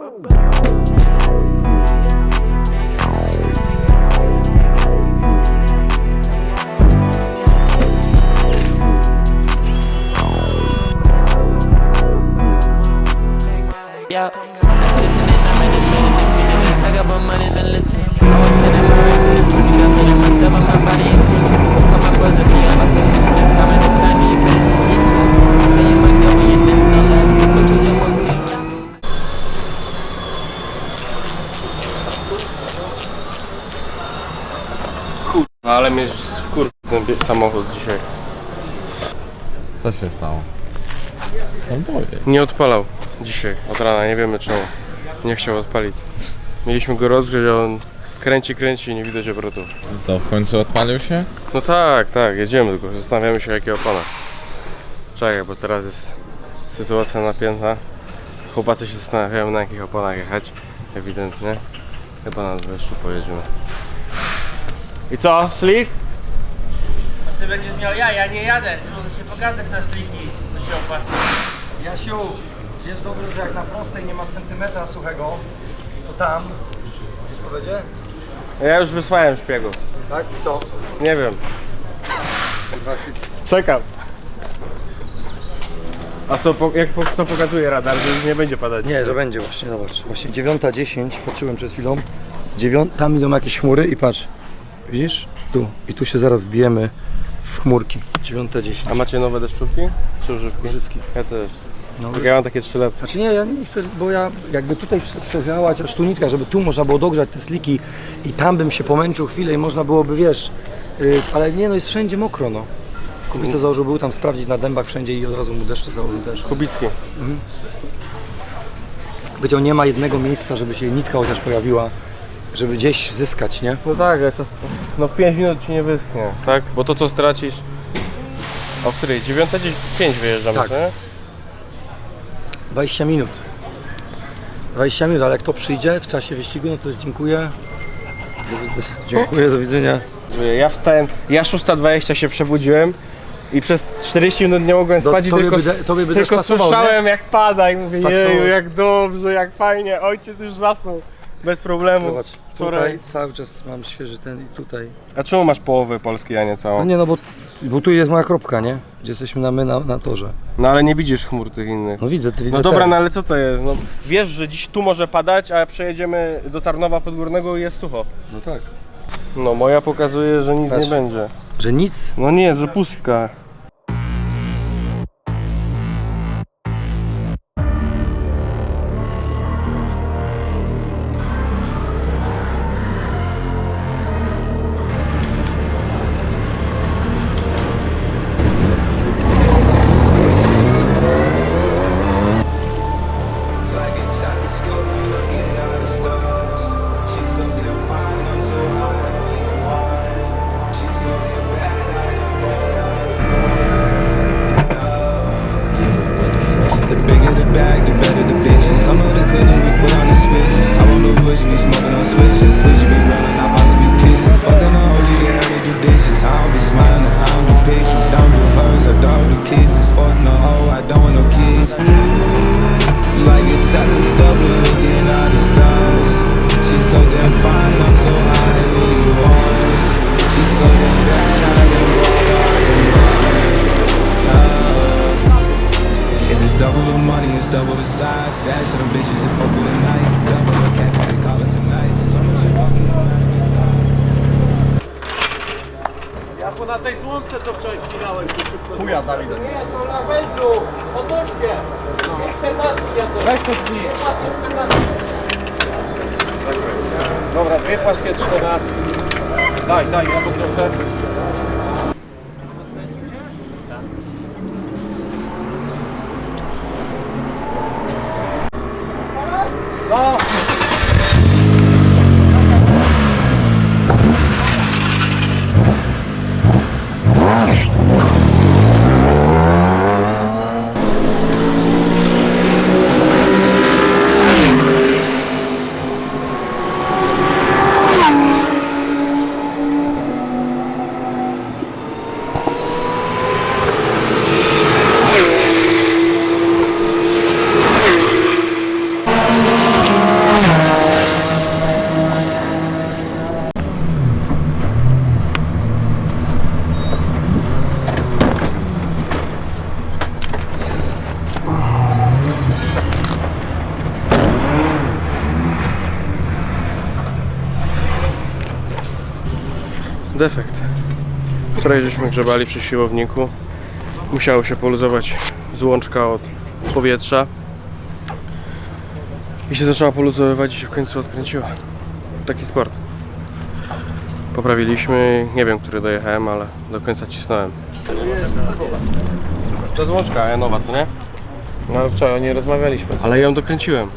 Yeah, I'm in the minute, money, listen. I my in got feeling myself my body my samochód dzisiaj. Co się stało? Nie odpalał dzisiaj od rana, nie wiemy czemu. Nie chciał odpalić. Mieliśmy go rozgrzeć, a on kręci, kręci i nie widać obrotów. Co, w końcu odpalił się? No tak, tak, jedziemy tylko. Zastanawiamy się jakie opona. Czekaj, bo teraz jest sytuacja napięta. Chłopacy się zastanawiają na jakich oponach jechać. Ewidentnie. Chyba na deszczu pojedziemy. I co, slick? Ty będziesz miał ja, ja nie jadę. Ty możesz się pokazać na sliki, to się opłaca. Jasiu, wiesz dobrze, że jak na prostej nie ma centymetra suchego, to tam, wiesz co będzie? Ja już wysłałem szpiegów. Tak? I co? Nie wiem. Czekam. A co, po, jak, po, co pokazuje radar, że już nie będzie padać? Nie, że będzie właśnie, zobacz. Właśnie 9.10, patrzyłem przed chwilą. Dziewiąt, tam idą jakieś chmury i patrz. Widzisz? Tu. I tu się zaraz wbijemy w chmurki. 9.10. A macie nowe deszczówki? Czy używki? Używki. Ja też. No, ja mam takie trzyletnie. Znaczy nie, ja nie chcę, bo ja jakby tutaj prze- przejechała aż tu nitka, żeby tu można było dogrzać te sliki i tam bym się pomęczył chwilę i można byłoby, wiesz, yy, ale nie no, jest wszędzie mokro no. Kubica założył, był tam sprawdzić na dębach wszędzie i od razu mu deszcze założył też. Kubicki. Powiedział, nie ma jednego miejsca, żeby się nitka chociaż pojawiła, żeby gdzieś zyskać, nie? No tak, jak to, no w 5 minut ci nie wyschnie, tak? Bo to co stracisz... O której? 9.5 wyjeżdżamy, Tak. co nie? 20 minut. 20 minut, ale jak to przyjdzie w czasie wyścigu, no to już dziękuję. Do widzenia. Dziękuję, do widzenia. Ja wstałem, ja 6.20 się przebudziłem i przez 40 minut nie mogłem No, spać i tobie tylko, by tobie by też tylko pasował, słyszałem jak pada i mówię, jeju, jak dobrze, jak fajnie, ojciec już zasnął bez problemu. Zobacz, Wczoraj. tutaj cały czas mam świeży ten i tutaj. A czemu masz połowę polskiej, a nie No całą? nie no, bo, bo tu jest moja kropka, nie? Gdzie jesteśmy na my na, na torze. No ale nie widzisz chmur tych innych. No widzę, ty widzę No dobra, ten. no ale co to jest? No, wiesz, że dziś tu może padać, a przejedziemy do Tarnowa Podgórnego i jest sucho. No tak. No moja pokazuje, że nic Patrz. nie będzie. Że nic? No nie, że pustka. Double the money, it's double the size. Stash to them bitches and fuck for the night. Double the cactus and call us a night. So much you fucking no matter the size. Ja po na tej słomce co wczoraj wpinałem to szybko. Chuja Dawida. Nie, to na wężu, otoczkę. Jest 14 ja to. Weź to drzwi. Dobra, dwie płaskie 14. Daj, daj, ja podniosę. 啊。Defekt. Wczoraj żeśmy grzebali przy siłowniku. Musiało się poluzować złączka od powietrza. I się zaczęła poluzowywać i się w końcu odkręciła. Taki sport. Poprawiliśmy, nie wiem, który dojechałem, ale do końca cisnąłem. To złączka nowa, co nie? No wczoraj nie rozmawialiśmy. Ale ja ją dokręciłem.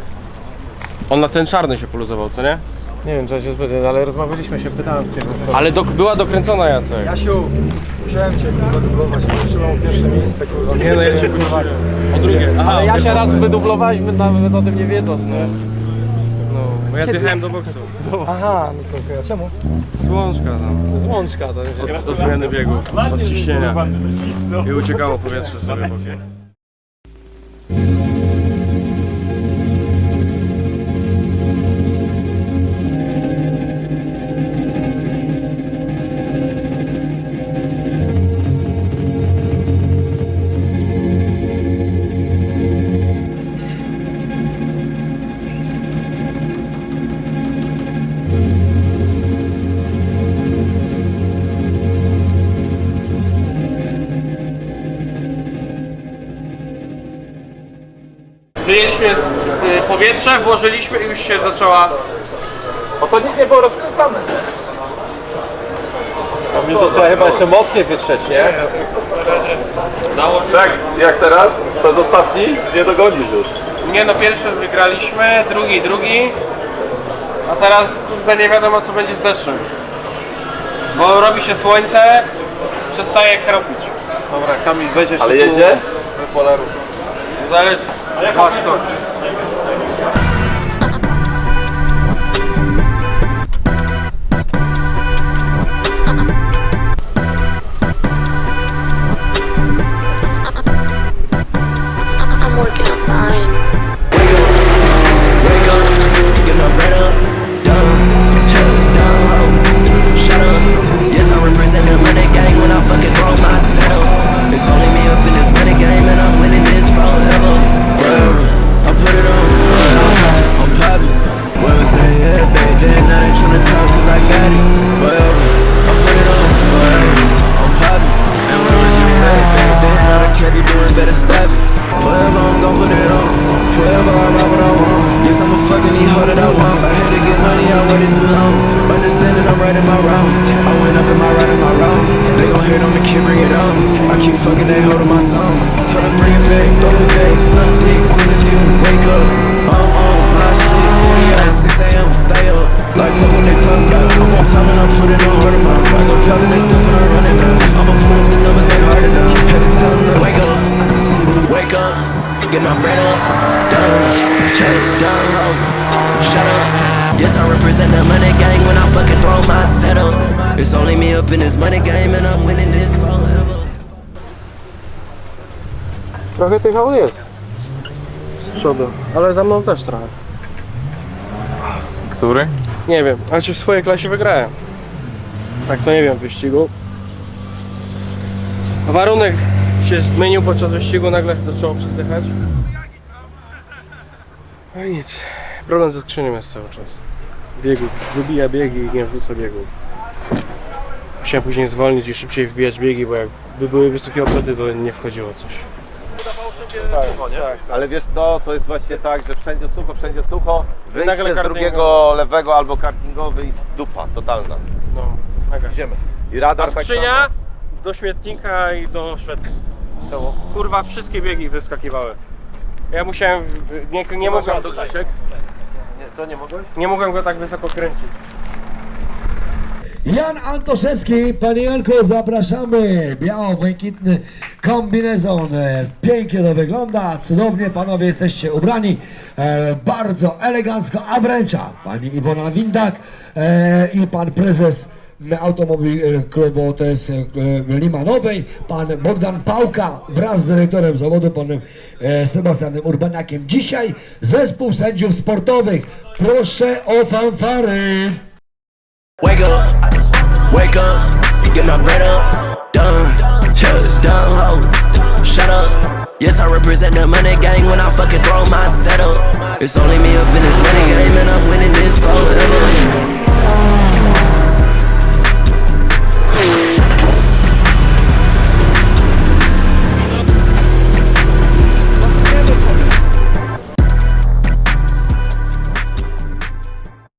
On na ten czarny się poluzował, co nie? Nie wiem, czy ja się zbyt, ale rozmawialiśmy się, pytałem cię. Ale do, była dokręcona Jacek. Jasiu, musiałem cię kurwa dublować, trzymam pierwsze miejsce kurwa. Nie no, ja cię O drugie. Aha, Ale ja się raz wydublowaliśmy nawet o tym nie wiedząc, nie? No, bo ja zjechałem do boksu. Aha, no to okej, a czemu? Złączka tam. Złączka to już Od, od zmiany biegu, od ciśnienia. I uciekało powietrze sobie bokiem. Wyjęliśmy y, powietrze, włożyliśmy i już się zaczęła... O to nic nie było rozkręcane. A mi to trzeba chyba jeszcze mocniej wytrzeć, nie? Tak, jak teraz? To jest ostatni? Nie dogonisz już. Nie no, pierwszy wygraliśmy, drugi, drugi. A teraz kurde nie wiadomo co będzie z deszczem. Bo robi się słońce, przestaje kropić. Dobra, Kamil, weź jeszcze Ale jedzie? Zależy. Zobacz to. I'm gang when I fucking throw my setup. It's only me up in this money game and I'm winning this forever. Trochę tych aut jest. Z przodu, ale za mną też trochę. Który? Nie wiem, a czy w swojej klasie wygrałem. Tak to nie wiem w wyścigu. Warunek się zmienił podczas wyścigu, nagle zaczęło przesychać. No i nic. Problem ze skrzynią jest cały czas. Biegów. Wybija biegi i nie wrzuca biegów. Musiałem później zwolnić i szybciej wbijać biegi, bo jakby były wysokie obroty, to nie wchodziło coś. Ale wiesz co, to jest właśnie tak, że wszędzie sucho, wszędzie sucho, Nagle wyjście z drugiego lewego albo kartingowy i dupa totalna. No, mega. Idziemy. I radar A tak skrzynia samo. do śmietnika i do Szwecji. Kurwa, wszystkie biegi wyskakiwały. Ja musiałem, nie, nie, Nie mogłem, do Grzesiek? Co, nie mogłeś? Nie mogłem go tak wysoko kręcić. Jan Antoszewski, panie Janku, zapraszamy. Biało-błękitny kombinezon. Pięknie to wygląda, cudownie panowie jesteście ubrani. E, bardzo elegancko, a wręcza pani Iwona Windak e, i pan prezes Automobil e, Klubu TS e, Limanowej, pan Bogdan Pałka wraz z dyrektorem zawodu, panem e, Sebastianem Urbaniakiem. Dzisiaj zespół sędziów sportowych. Proszę o fanfary. Wake up, wake up, get my bread up, done, just done, ho, shut up. Yes, I represent the money gang when I fucking throw my setup. It's only me up in this money game and I'm winning this forever.